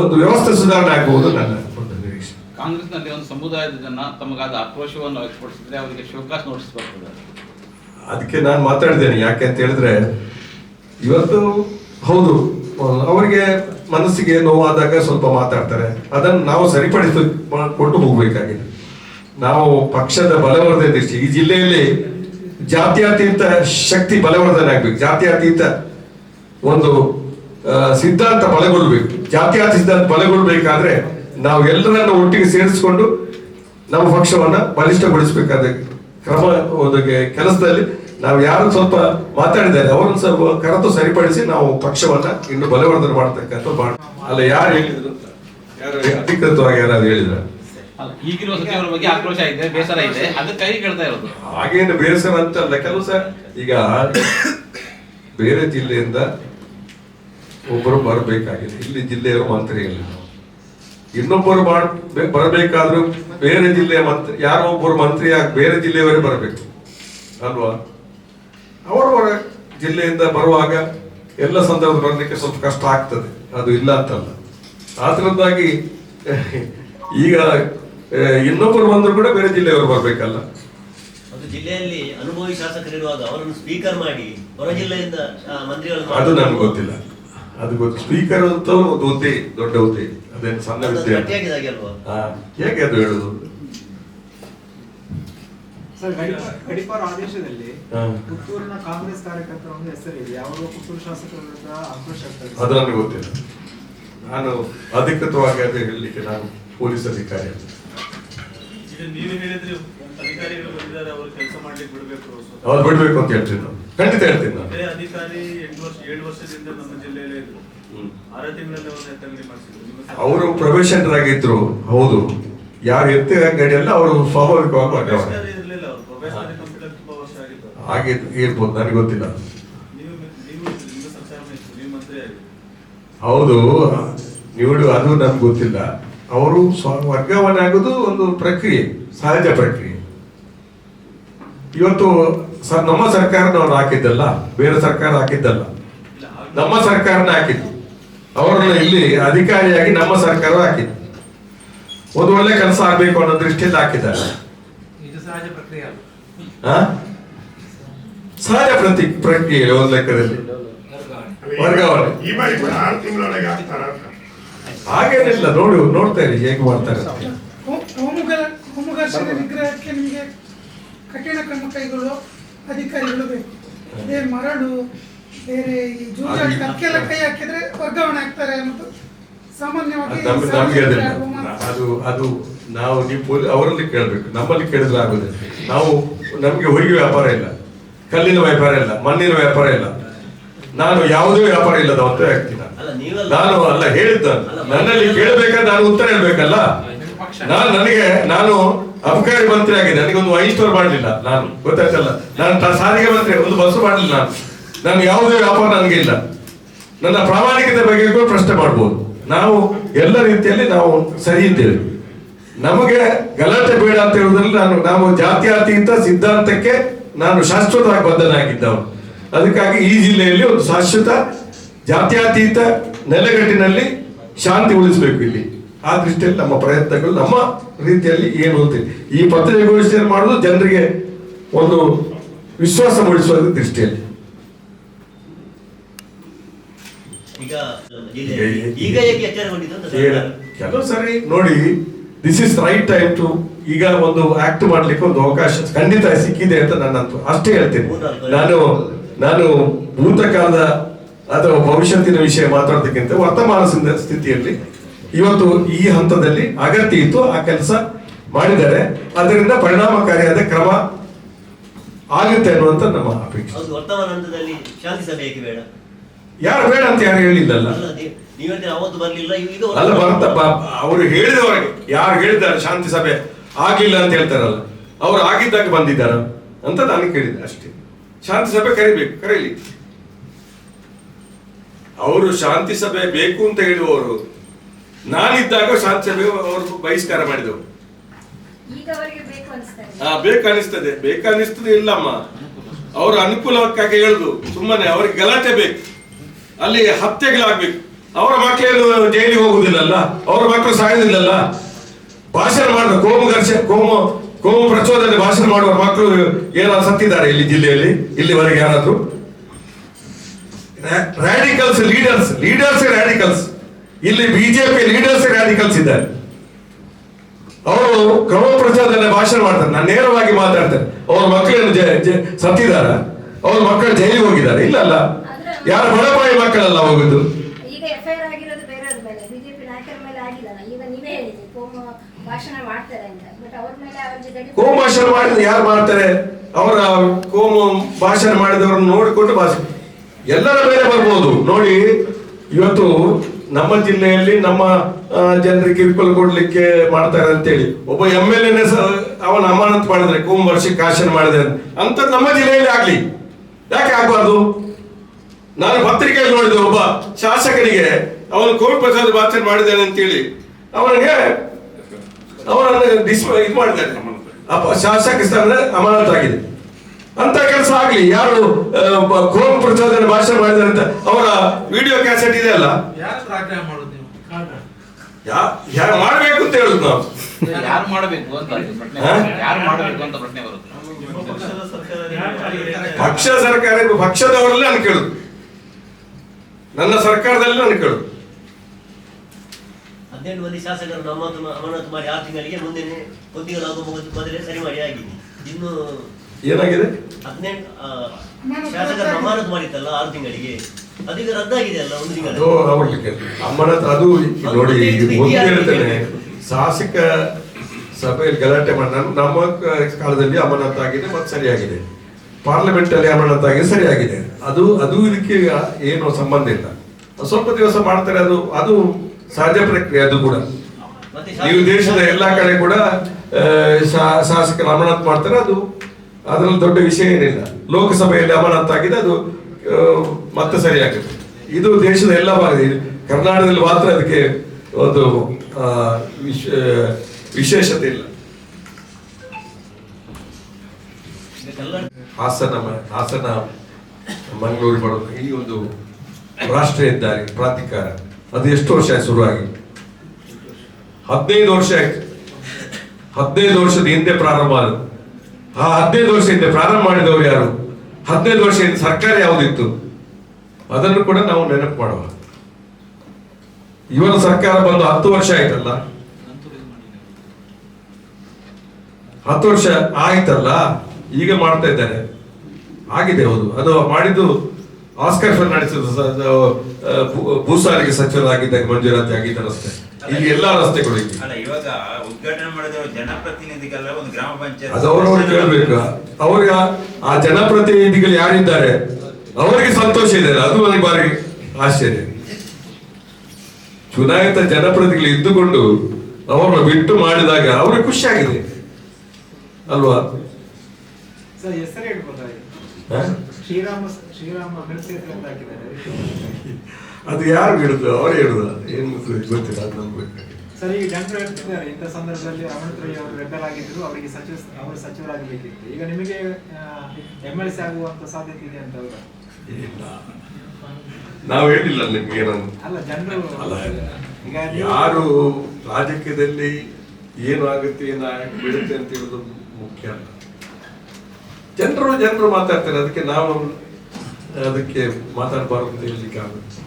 ಒಂದು ವ್ಯವಸ್ಥೆ ಸುಧಾರಣೆ ಆಗಬಹುದು ನನ್ನ ಕಾಂಗ್ರೆಸ್ನಲ್ಲಿ ಒಂದು ಸಮುದಾಯದ ಜನ ತಮಗಾದ ಆಕ್ರೋಶವನ್ನು ವ್ಯಕ್ತಪಡಿಸಿದ್ರೆ ಅವರಿಗೆ ಶೋಕಾಸ್ ನೋಟಿಸ್ ಬರ್ತದೆ. ಅದಕ್ಕೆ ನಾನು ಮಾತಾಡಿದ್ದೇನೆ ಯಾಕೆ ಅಂತ ಹೇಳಿದ್ರೆ, ಇವತ್ತು ಹೌದು, ಅವರಿಗೆ ಮನಸ್ಸಿಗೆ ನೋವಾದಾಗ ಸ್ವಲ್ಪ ಮಾತಾಡ್ತಾರೆ. ಅದನ್ನು ನಾವು ಸರಿಪಡಿಸಿ, ಕೊಟ್ಟು ಹೋಗ್ಬೇಕಾಗಿದೆ. ನಾವು ಪಕ್ಷದ ಬಲವರ್ಧನೆ ದೃಷ್ಟಿ, ಈ ಜಿಲ್ಲೆಯಲ್ಲಿ ಜಾತ್ಯಾತೀತ ಶಕ್ತಿ ಬಲವರ್ಧನೆ ಆಗ್ಬೇಕು. ಜಾತ್ಯಾತೀತ ಒಂದು ಸಿದ್ಧಾಂತ ಬಲಗೊಳ್ಬೇಕು. ಜಾತ್ಯಾತೀತ ಸಿದ್ಧಾಂತ ಬಲಗೊಳ್ಬೇಕಾದ್ರೆ ನಾವು ಎಲ್ಲರನ್ನ ಒಟ್ಟಿಗೆ ಸೇರಿಸಿಕೊಂಡು ನಮ್ಮ ಪಕ್ಷವನ್ನ ಬಲಿಷ್ಠಗೊಳಿಸಬೇಕಾದ ಕ್ರಮ ಒಂದು ಕೆಲಸದಲ್ಲಿ ನಾವು ಯಾರು ಸ್ವಲ್ಪ ಮಾತಾಡಿದ್ದಾರೆ ಅವರನ್ನು ಸ್ವಲ್ಪ ಕರೆದು ಸರಿಪಡಿಸಿ ನಾವು ಪಕ್ಷವನ್ನ ಇನ್ನು ಬಲವರ್ಧನೆ ಮಾಡ್ತಕ್ಕಂಥ ಬಾಣ ಅಲ್ಲ ಯಾರು ಹೇಳಿದ್ರು? ಯಾರು ಅಧಿಕೃತವಾಗಿ ಯಾರಾದ್ರು ಹೇಳಿದ್ರ? ಈಗಿರುವ ಸಚಿವರ ಬಗ್ಗೆ ಆಕ್ರೋಶ ಇದೆ ಬೇಸರ ಇದೆ ಅದಕ್ಕೆ ಕೈ ಕೇಳ್ತಾ ಇರೋದು. ಹಾಗೇನು ಬೇಸರ ಅಂತ ಅಲ್ಲ ಕೆಲವು ಸಹ ಈಗ ಬೇರೆ ಜಿಲ್ಲೆಯಿಂದ ಒಬ್ಬರು ಬರಬೇಕಾಗಿದೆ ಇಲ್ಲಿ ಜಿಲ್ಲೆಯವರು ಮಂತ್ರಿಗಳಿಲ್ಲ. ಇನ್ನೊಬ್ಬರು ಬರಬೇಕಾದ್ರೂ ಬೇರೆ ಜಿಲ್ಲೆಯ ಮಂತ್ರಿ ಯಾರೋ ಒಬ್ಬರು ಮಂತ್ರಿ ಆಗಿ ಬೇರೆ ಜಿಲ್ಲೆಯವರೇ ಬರಬೇಕು. ಅಲ್ವಾ? ಅವರವರ ಜಿಲ್ಲೆಯಿಂದ ಬರುವಾಗ ಎಲ್ಲ ಸಂದರ್ಭದಲ್ಲಿ ಬರಲಿಕ್ಕೆ ಸ್ವಲ್ಪ ಕಷ್ಟ ಆಗ್ತದೆ. ಅದು ಇಲ್ಲ ಅಂತಲ್ಲ. ಆದ್ರಿಂದಾಗಿ (laughs) ಈಗ ಇನ್ನೊಬ್ಬರು ಬಂದರೂ ಕೂಡ ಬೇರೆ ಜಿಲ್ಲೆಯವರು ಬರಬೇಕಲ್ಲ. ಅದು ಜಿಲ್ಲೆಯಲ್ಲಿ ಅನುಭವಿ ಶಾಸಕರಿರುವಾಗ ಅವರನ್ನು ಸ್ಪೀಕರ್ ಮಾಡಿ ಹೊರ ಜಿಲ್ಲೆಯಿಂದ ಮಂತ್ರಿಗಳು ಅದು ನನ್ಗೆ ಗೊತ್ತಿಲ್ಲ. ಅದು ಗೊತ್ತು. ಸ್ಪೀಕರ್ ಅಂತ ಒಂದು ಹುದ್ದೆ ದೊಡ್ಡ ಹುದ್ದೆ. ಅದೇನು ಸಣ್ಣ. ಗಟ್ಟಿಯಾಗಿದೆ ಹಾಗೆ ಅದು ಹೇಳುದು? ಸರ್ ಗಡಿಪಾರ್ ಗಡಿಪಾರ್ ಆದೇಶದಲ್ಲಿ. ಪುತ್ತೂರಿನ ಕಾಂಗ್ರೆಸ್ ಕಾರ್ಯಕರ್ತರ ಒಂದು ಹೆಸರಿದೆ. ಅವರು ಪುತ್ತೂರು ಶಾಸಕರ ವಿರುದ್ಧ ಆಕ್ರೋಶ ವ್ಯಕ್ತಪಡಿಸಿದ್ದಾರೆ. ಅದು ನನಗೆ ಗೊತ್ತಿಲ್ಲ. ನಾನು ಅಧಿಕೃತವಾಗಿ ಅದೇ ಹೇಳಲಿಕ್ಕೆ ನಾನು ಪೊಲೀಸ್ ಅಧಿಕಾರಿ ನೀವು ಹೇಳಿದ್ರಿ. ಅಧಿಕಾರಿಗಳು ಬಂದಿದ್ದಾರೆ ಅವರು ಕೆಲಸ ಮಾಡ್ಲಿಕ್ಕೆ ಬಿಡಬೇಕು ಅವ್ರು ಬಿಡ್ಬೇಕು ಅಂತ ಹೇಳ್ತೀನಿ ನಾನು. ಖಂಡಿತ ಹೇಳ್ತೀನಿ ನಾನು. ಅಧಿಕಾರಿ ಎಂಟು ವರ್ಷ ಏಳು ವರ್ಷದಿಂದ ನಮ್ಮ ಜಿಲ್ಲೆಯಲ್ಲೇ ಇದ್ರು. ಹ್ಮ್. ಆರು ತಿಂಗಳಲ್ಲಿ ಮಾಡಿಸಿದ್ರು. ಅವರು ಪ್ರೊಬೇಷನರ್ ಆಗಿದ್ರು ಹೌದು. ಯಾರು ಎತ್ತ ಗಾಡಿಯಲ್ಲ ಅವರು ಸ್ವಾಭಾವಿಕವಾಗಿ ವರ್ಗಾವಣೆ ಪ್ರೊಬೇಷನರಿ ಅವರು. ಪ್ರೊಬೇಷನರಿ ಕಂಪ್ಲೀಟ್ ತುಂಬಾ ವರ್ಷ ಆಗಿತ್ತು. ಹಾಗೆ ಇರ್ಬೋದು ನನಗೆ ಗೊತ್ತಿಲ್ಲ. ನೀವು ನೀವು ನಿಮ್ಮ ಸರ್ಕಾರ ಇತ್ತು ನೀವು ಮಂತ್ರಿ ಆಗಿತ್ತು ಹೌದು. ನೀವು ಅದು ನನ್ಗೆ ಗೊತ್ತಿಲ್ಲ. ಅವರು ಸ್ವ- ವರ್ಗಾವಣೆ ಆಗೋದು ಒಂದು ಪ್ರಕ್ರಿಯೆ ಸಹಜ ಪ್ರಕ್ರಿಯೆ. ಇವತ್ತು ಸ- ನಮ್ಮ ಸರ್ಕಾರದವ್ರು ಹಾಕಿದ್ದಲ್ಲ ಬೇರೆ ಸರ್ಕಾರ ಹಾಕಿದ್ದಲ್ಲ. ನಮ್ಮ ಸರ್ಕಾರನ ಹಾಕಿದ್ದು. ಅವರನ್ನ ಇಲ್ಲಿ ಅಧಿಕಾರಿಯಾಗಿ ನಮ್ಮ ಸರ್ಕಾರ ಹಾಕಿದ್ದು. ಒಂದು ಒಳ್ಳೆ ಕೆಲಸ ಆಗ್ಬೇಕು ಅನ್ನೋ ದೃಷ್ಟಿಯಲ್ಲಿ ಹಾಕಿದ್ದಾರೆ. ಇದು ಸಹಜ ಪ್ರಕ್ರಿಯೆ ಆ? ಸಹಜ ಪ್ರತಿ ಪ್ರಕ್ರಿಯೆ ಒಂದು ಲೆಕ್ಕದಲ್ಲಿ. ವರ್ಗಾವಣೆ. ಹಾಗೇನಿಲ್ಲ ನೋಡು ನೋಡ್ತಾ ಇರಿ ಹೇಗೆ ಮಾಡ್ತಾರೆ ಕಠಿಣ ಕ್ರಮ ಕೈಗೊಳ್ಳುವ ಅಧಿಕಾರಿಗಳು ಬೇಕು. ಅದೇ ಮರಳು ಬೇರೆ ಈ ಜೂಜಾಟ ಅದಕ್ಕೆಲ್ಲ ಕೈ ಹಾಕಿದ್ರೆ ವರ್ಗಾವಣೆ ಆಗ್ತಾರೆ ಅನ್ನೋದು ಸಾಮಾನ್ಯವಾಗಿ ಅದು ನಮ್ಗೆ ನಮ್ಗೆ ಅದಿಲ್ಲ ಅದು ಅದು ನಾವು ನೀವು ಅವರಲ್ಲಿ ಕೇಳಬೇಕು. ನಮ್ಮಲ್ಲಿ ಕೇಳಿದ್ರೆ ಆಗುದಿಲ್ಲ. ನಾವು ನಮಗೆ ಹೊಯ್ಗೆ ವ್ಯಾಪಾರ ಇಲ್ಲ. ಕಲ್ಲಿನ ವ್ಯಾಪಾರ ಇಲ್ಲ. ಮಣ್ಣಿನ ವ್ಯಾಪಾರ ಇಲ್ಲ. ನಾನು ಯಾವುದೇ ವ್ಯಾಪಾರ ಇಲ್ಲದ ಅಂತ ವ್ಯಕ್ತಿ ನಾನು. ಅಲ್ಲ ನೀವೆಲ್ಲ. ನಾನು ಅಲ್ಲ ಹೇಳಿದ್ದ. ನನ್ನಲ್ಲಿ ಕೇಳಬೇಕಾದ್ರೆ ನಾನು ಉತ್ತರ ಹೇಳ್ಬೇಕಲ್ಲ? ನಾನು ನನಗೆ ನಾನು ಅಬಕಾರಿ ಮಂತ್ರಿ ಆಗಿದೆ ನನಗೆ ಒಂದು ಐದು ಸ್ಟೋರ್ ಮಾಡಲಿಲ್ಲ ನಾನು. ಗೊತ್ತಾಯ್ತಲ್ಲ? ನಾನು ಸಾರಿಗೆ ಮಂತ್ರಿ, ಒಂದು ಬಸ್ ಮಾಡಲಿಲ್ಲ ನಾನು. ನಾನು ಯಾವುದೇ ವ್ಯಾಪಾರ ನನಗೆ ಇಲ್ಲ. ನನ್ನ ಪ್ರಾಮಾಣಿಕತೆ ಬಗ್ಗೆ ಕೂಡ ಪ್ರಶ್ನೆ ಮಾಡ್ಬೋದು. ನಾವು ಎಲ್ಲ ರೀತಿಯಲ್ಲಿ ನಾವು ಸರಿ ಇದ್ದೇವೆ. ನಮಗೆ ಗಲಾಟೆ ಬೇಡ ಅಂತ ಹೇಳುವುದ್ರಲ್ಲಿ ನಾನು, ನಾವು ಜಾತ್ಯಾತೀತ ಸಿದ್ಧಾಂತಕ್ಕೆ ನಾನು ಶಾಶ್ವತವಾಗಿ ಬದ್ಧನಾಗಿದ್ದವನು. ಅದಕ್ಕಾಗಿ ಈ ಜಿಲ್ಲೆಯಲ್ಲಿ ಒಂದು ಶಾಶ್ವತ ಜಾತ್ಯಾತೀತ ನೆಲೆಗಟ್ಟಿನಲ್ಲಿ ಶಾಂತಿ ಉಳಿಸಬೇಕು ಇಲ್ಲಿ. ಆ ದೃಷ್ಟಿಯಲ್ಲಿ ನಮ್ಮ ಪ್ರಯತ್ನಗಳು ನಮ್ಮ ರೀತಿಯಲ್ಲಿ ಏನು ಅಂತ ಈ ಪತ್ರಿಕಾಗೋಷ್ಠಿಯನ್ನು ಮಾಡುದು ಜನರಿಗೆ ಒಂದು ವಿಶ್ವಾಸ ಮೂಡಿಸುವ ದೃಷ್ಟಿಯಲ್ಲಿ ಕೆಲವು ಸರಿ? ನೋಡಿ this is right time to ಈಗ ಒಂದು ಆಕ್ಟ್ ಮಾಡ್ಲಿಕ್ಕೆ ಒಂದು ಅವಕಾಶ ಖಂಡಿತ ಸಿಕ್ಕಿದೆ ಅಂತ ನನ್ನ ಅಷ್ಟೇ ಹೇಳ್ತೀನಿ. ನಾನು ನಾನು ಭೂತಕಾಲದ ಅಥವಾ ಭವಿಷ್ಯತ್ತಿನ ವಿಷಯ ಮಾತಾಡೋದಕ್ಕಿಂತ ವರ್ತಮಾನ ಸ್ಥಿತಿಯಲ್ಲಿ ಇವತ್ತು ಈ ಹಂತದಲ್ಲಿ ಅಗತ್ಯ ಇತ್ತು ಆ ಕೆಲಸ ಮಾಡಿದ್ದಾರೆ. ಅದರಿಂದ ಪರಿಣಾಮಕಾರಿಯಾದ ಕ್ರಮ ಆಗುತ್ತೆ ಅನ್ನುವಂತ ನಮ್ಮ ಅಪೇಕ್ಷೆ. ವರ್ತಮಾನ ಹಂತದಲ್ಲಿ ಶಾಂತಿ ಸಭೆ ಬೇಡ. ಯಾರು ಬೇಡ ಅಂತ ಯಾರು ಹೇಳಿಲ್ಲಲ್ಲ? ಅಲ್ಲ ನೀವ್- ನೀವ್ ಹೇಳ್ತೀರ ಅವತ್ತು ಬರ್ಲಿಲ್ಲ ಈಗ ಅಲ್ಲ ಬರ್ತ ಅವರು ಹೇಳಿದವರಿಗೆ ಯಾರು ಹೇಳಿದ್ದಾರೆ ಶಾಂತಿ ಸಭೆ ಆಗಿಲ್ಲ ಅಂತ ಹೇಳ್ತಾರಲ್ಲ ಅವ್ರು ಆಗಿದ್ದಾಗ ಬಂದಿದ್ದಾರ ಅಂತ ನಾನು ಕೇಳಿದೆ ಅಷ್ಟೇ. ಶಾಂತಿ ಸಭೆ ಕರಿಬೇಕು ಕರೀಲಿ. ಅವರು ಶಾಂತಿ ಸಭೆ ಬೇಕು ಅಂತ ಹೇಳುವವರು ನಾನಿದ್ದಾಗ ಶಾಂತ ಸಭೆ ಅವರು ಬಹಿಷ್ಕಾರ ಮಾಡಿದವರು ಹಾ ಬೇಕನ್ನಿಸ್ತದೆ ಬೇಕನ್ನಿಸ್ತದೆ ಇಲ್ಲಮ್ಮ. ಅವರ ಅನುಕೂಲಕ್ಕಾಗಿ ಹೇಳುದು. ಸುಮ್ಮನೆ ಅವ್ರಿಗೆ ಗಲಾಟೆ ಬೇಕು. ಅಲ್ಲಿ ಹತ್ಯೆಗಳಾಗ್ಬೇಕು. ಅವರ ಮಕ್ಕಳೇನು ಜೈಲಿಗೆ ಹೋಗುದಿಲ್ಲಲ್ಲ ಅವರ ಮಕ್ಕಳು ಸಾಯುದಿಲ್ಲಲ್ಲ ಭಾಷಣ ಮಾಡಿದ ಕೋಮು ಘರ್ಷ ಕೋಮು ಕೋಮು ಪ್ರಚೋದನೆ ಭಾಷಣ ಮಾಡುವ ಮಕ್ಕಳು ಏನಾದ್ರು ಸತ್ತಿದ್ದಾರೆ ಇಲ್ಲಿ ಜಿಲ್ಲೆಯಲ್ಲಿ? ಇಲ್ಲಿವರೆಗೆ ಯಾರಾದ್ರೂ? ರ್ಯಾಡಿಕಲ್ಸ್ ಲೀಡರ್ಸ್ ಲೀಡರ್ಸ್ ರ್ಯಾಡಿಕಲ್ಸ್ ಇಲ್ಲಿ ಬಿಜೆಪಿ ಲೀಡರ್ಸ್ ರ್ಯಾಲಿ ಇದ್ದಾರೆ ಅವರು ಕ್ರಮ ಪ್ರಚಾರದಲ್ಲಿ ಭಾಷಣ ಮಾಡ್ತಾರೆ. ನಾನು ನೇರವಾಗಿ ಮಾತಾಡ್ತೇನೆ. ಅವ್ರ ಮಕ್ಕಳನ್ನು ಸತ್ತಿದಾರ ಅವ್ರ ಮಕ್ಕಳು ಜೈಲಿಗೆ ಹೋಗಿದ್ದಾರೆ? ಇಲ್ಲ ಅಲ್ಲ. ಯಾರ ಬಡಪಾಯಿ ಮಕ್ಕಳಲ್ಲ ಹೋಗುದು? ಕೋಮು ಭಾಷಣ ಕೋಮು ಮಾಡಿದ್ರೆ ಯಾರು ಮಾಡ್ತಾರೆ? ಅವರ ಕೋಮ ಭಾಷಣ ಮಾಡಿದವರನ್ನು ನೋಡಿಕೊಂಡು ಭಾಷಣ. ಎಲ್ಲರ ಮೇಲೆ ಬರ್ಬೋದು. ನೋಡಿ ಇವತ್ತು ನಮ್ಮ ಜಿಲ್ಲೆಯಲ್ಲಿ ನಮ್ಮ ಜನರಿಗೆ ಕಿರುಕುಳ ಕೊಡ್ಲಿಕ್ಕೆ ಮಾಡ್ತಾರೆ ಅಂತೇಳಿ. ಒಬ್ಬ ಎಂ ಎಲ್ ಎನೇ ಅವನ ಅಮಾನತ್ ಮಾಡಿದ್ರೆ, ಕೋಮು ವರ್ಷಕ್ಕೆ ಭಾಷಣ ಮಾಡಿದ್ರೆ ಅಂತ ನಮ್ಮ ಜಿಲ್ಲೆಯಲ್ಲಿ ಆಗ್ಲಿ. ಯಾಕೆ ಆಗ್ಬಾರ್ದು? ನಾನು ಪತ್ರಿಕೆಯಲ್ಲಿ ನೋಡಿದೆ, ಒಬ್ಬ ಶಾಸಕನಿಗೆ ಅವನು ಕೋವಿಡ್ ಪ್ರಸಾದ ಭಾಷಣ ಮಾಡಿದ್ದಾನೆ ಅಂತೇಳಿ. ಅವನಿಗೆ ಅವರನ್ನು ಡಿಸ್ ಇದು ಮಾಡಿದ್ದಾರೆ. ಶಾಸಕ ಸ್ಥಾನ ಅಮಾನತಾಗಿದೆ. ಅಂತ ಕೆಲಸ ಆಗ್ಲಿ. ಯಾರು ಕೋಮ್ ಪ್ರಚೋದನೆ ಭಾಷಣ ಮಾಡಿದಾರೆ ಅಂತ. ಅವರ ವಿಡಿಯೋ ಕ್ಯಾಸೆಟ್ ಇದೆ ಅಲ್ಲ? ಯಾರ ಮಾಡ್ಬೇಕು ಅಂತ ಹೇಳುದು ನಾವು. ಯಾರು ಮಾಡಬೇಕು ಅಂತ ಪ್ರಶ್ನೆ ಯಾರು ಮಾಡಬೇಕು ಅಂತ ಪ್ರಶ್ನೆ ಬರುತ್ತೆ. ಪಕ್ಷ ಸರ್ಕಾರ ಪಕ್ಷದವರಲ್ಲೇ ನಾನು ಕೇಳುದು. ನನ್ನ ಸರ್ಕಾರದಲ್ಲಿ ನಾನು ಕೇಳುದು. ಹದಿನೆಂಟು ಮಂದಿ ಶಾಸಕರನ್ನು ಅಮಾನತು ಅಮಾನತು ಮಾಡಿ ಆರು ತಿಂಗಳಿಗೆ ಮುಂದೆ ಮೊದಲೇ ಸರಿ ಮಾಡಿ ಆಗಿದೆ. ಇನ್ನು ಏನಾಗಿದೆ? ಅದು ಅದು ನೋಡಿ ಹೇಳ್ತೇನೆ. ಶಾಸಕ ಸಭೆಯಲ್ಲಿ ಗಲಾಟೆ ಮಾಡ ನಮ್ಮ- ಕಾಲದಲ್ಲಿ ಅಮಾನತ್ ಆಗಿದೆ ಮತ್ತೆ ಸರಿಯಾಗಿದೆ. ಪಾರ್ಲಿಮೆಂಟ್ ಅಲ್ಲಿ ಅಮಾನತ್ ಆಗಿದೆ ಸರಿಯಾಗಿದೆ. ಅದು ಅದು ಇದಕ್ಕೆ ಏನು ಸಂಬಂಧ ಇಲ್ಲ. ಸ್ವಲ್ಪ ದಿವಸ ಮಾಡ್ತಾರೆ ಅದು ಅದು ಸಹಜ ಪ್ರಕ್ರಿಯೆ ಅದು ಕೂಡ. ನೀವು ದೇಶದ ಎಲ್ಲಾ ಕಡೆ ಕೂಡ ಆ, ಅಮರನಾಥ್ ಮಾಡ್ತಾರೆ ಅದು ಅದ್ರಲ್ಲಿ ದೊಡ್ಡ ವಿಷಯ ಏನಿಲ್ಲ. ಲೋಕಸಭೆಯಲ್ಲಿ ಅಮಾನತ್ ಆಗಿದೆ ಅದು ಮತ್ತೆ ಸರಿಯಾಗುತ್ತೆ ಇದು ದೇಶದ ಎಲ್ಲ ಭಾಗದಲ್ಲಿ, ಕರ್ನಾಟಕದಲ್ಲಿ ಮಾತ್ರ ಅದಕ್ಕೆ ಒಂದು ವಿಶೇಷತೆ ಇಲ್ಲ. ಹಾಸನ ಹಾಸನ ಮಂಗಳೂರು ಬರೋದು ಈ ಒಂದು ರಾಷ್ಟ್ರೀಯ ಹೆದ್ದಾರಿ ಪ್ರಾಧಿಕಾರ, ಅದು ಎಷ್ಟು ವರ್ಷ ಆಯ್ತು ಶುರುವಾಗಿ ಹದಿನೈದು ವರ್ಷ ಆಯ್ತು. ಹದಿನೈದು ವರ್ಷದ ಹಿಂದೆ ಪ್ರಾರಂಭ ಆದ ಆ ಹದಿನೈದು ವರ್ಷ ಹಿಂದೆ ಪ್ರಾರಂಭ ಮಾಡಿದವರು ಯಾರು? ಹದಿನೈದು ವರ್ಷ ಹಿಂದೆ ಸರ್ಕಾರ ಯಾವುದಿತ್ತು? ಅದನ್ನು ಕೂಡ ನಾವು ನೆನಪು ಮಾಡುವ. ಇವರ ಸರ್ಕಾರ ಬಂದು ಹತ್ತು ವರ್ಷ ಆಯ್ತಲ್ಲ? ಹತ್ತು ವರ್ಷ ಆಯ್ತಲ್ಲ? ಈಗ ಮಾಡ್ತಾ ಇದ್ದಾರೆ. ಆಗಿದೆ ಹೌದು. ಅದು ಮಾಡಿದ್ದು ಆಸ್ಕರ್ ಫರ್ನಾಂಡಿಸ್ ಭೂ ಸಾರಿಗೆ ಸಚಿವರಾಗಿದ್ದಾಗ ಮಂಜೂರಾತಿ ಆಗಿದ್ದ ರಸ್ತೆ. ಇಲ್ಲಿ ಎಲ್ಲಾ ರಸ್ತೆಗಳು ಇವಾಗ ಉದ್ಘಾಟನೆ ಮಾಡಿದವರು ಜನಪ್ರತಿನಿಧಿಗೆಲ್ಲ ಒಂದು ಗ್ರಾಮ ಪಂಚಾಯತ್ ಅದು ಅವರವರು ಕೇಳಬೇಕು. ಅವ್ರಿಗೆ ಆ- ಜನಪ್ರತಿನಿಧಿಗಳು ಯಾರಿದ್ದಾರೆ? ಅವರಿಗೆ ಸಂತೋಷ ಇದೆ ಅದು ನನಗೆ ಬಾರಿ ಆಶ್ಚರ್ಯ. ಚುನಾಯಿತ ಜನಪ್ರತಿನಿಧಿಗಳು ಇದ್ದುಕೊಂಡು ಅವರನ್ನು ಬಿಟ್ಟು ಮಾಡಿದಾಗ ಅವ್ರಿಗೆ ಖುಷಿಯಾಗಿದೆ ಆಗಿದೆ. ಅಲ್ವಾ? ಅದು ಯಾರು ಹೇಳುದು? ಅವ್ರು ಹೇಳುದು? ಏನು ಗೊತ್ತಿಲ್ಲ ಅದು ನಮ್ಗೆ ಗೊತ್ತಿಲ್ಲ. ಸರ್ ಈಗ ಜನರು ಹೇಳ್ತಿದ್ದಾರೆ ಇಂಥ ಸಂದರ್ಭದಲ್ಲಿ ಅಮೃತ್ ರೈ ಅವರು ರೆಬಲ್ ಆಗಿದ್ರು ಅವರಿಗೆ ಸಚಿವ ಅವರು ಸಚಿವರಾಗಬೇಕಿತ್ತು. ಈಗ ನಿಮಗೆ ಎಂ ಎಲ್ ಸಿ ಆಗುವಂತ ಸಾಧ್ಯತೆ ಇದೆ ಅಂತ ಅವರು ನಾವು ಹೇಳಿಲ್ಲ ನಿಮ್ಗೆ ಅಲ್ಲ ಜನರು ಅಲ್ಲ ಈಗ ನೀವು- ಯಾರು ರಾಜಕೀಯದಲ್ಲಿ ಏನು ಆಗುತ್ತೆ ಏನು ಬೀಳುತ್ತೆ ಅಂತ ಹೇಳುದು ಮುಖ್ಯ ಅಲ್ಲ. ಜನರು ಜನರು ಮಾತಾಡ್ತಾರೆ ಅದಕ್ಕೆ ನಾವು ಅದಕ್ಕೆ ಮಾತಾಡಬಾರ್ದು ಅಂತ ಹೇಳಲಿಕ್ಕೆ ಆಗುತ್ತೆ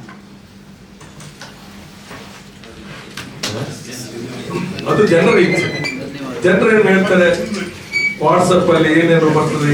ಅದು ಜನರ ಇಚ್ಛೆ. ಜನರು ಏನ್ ಹೇಳ್ತಾರೆ? ವಾಟ್ಸಪ್ ಅಲ್ಲಿ ಏನೇನು ಬರ್ತದೆ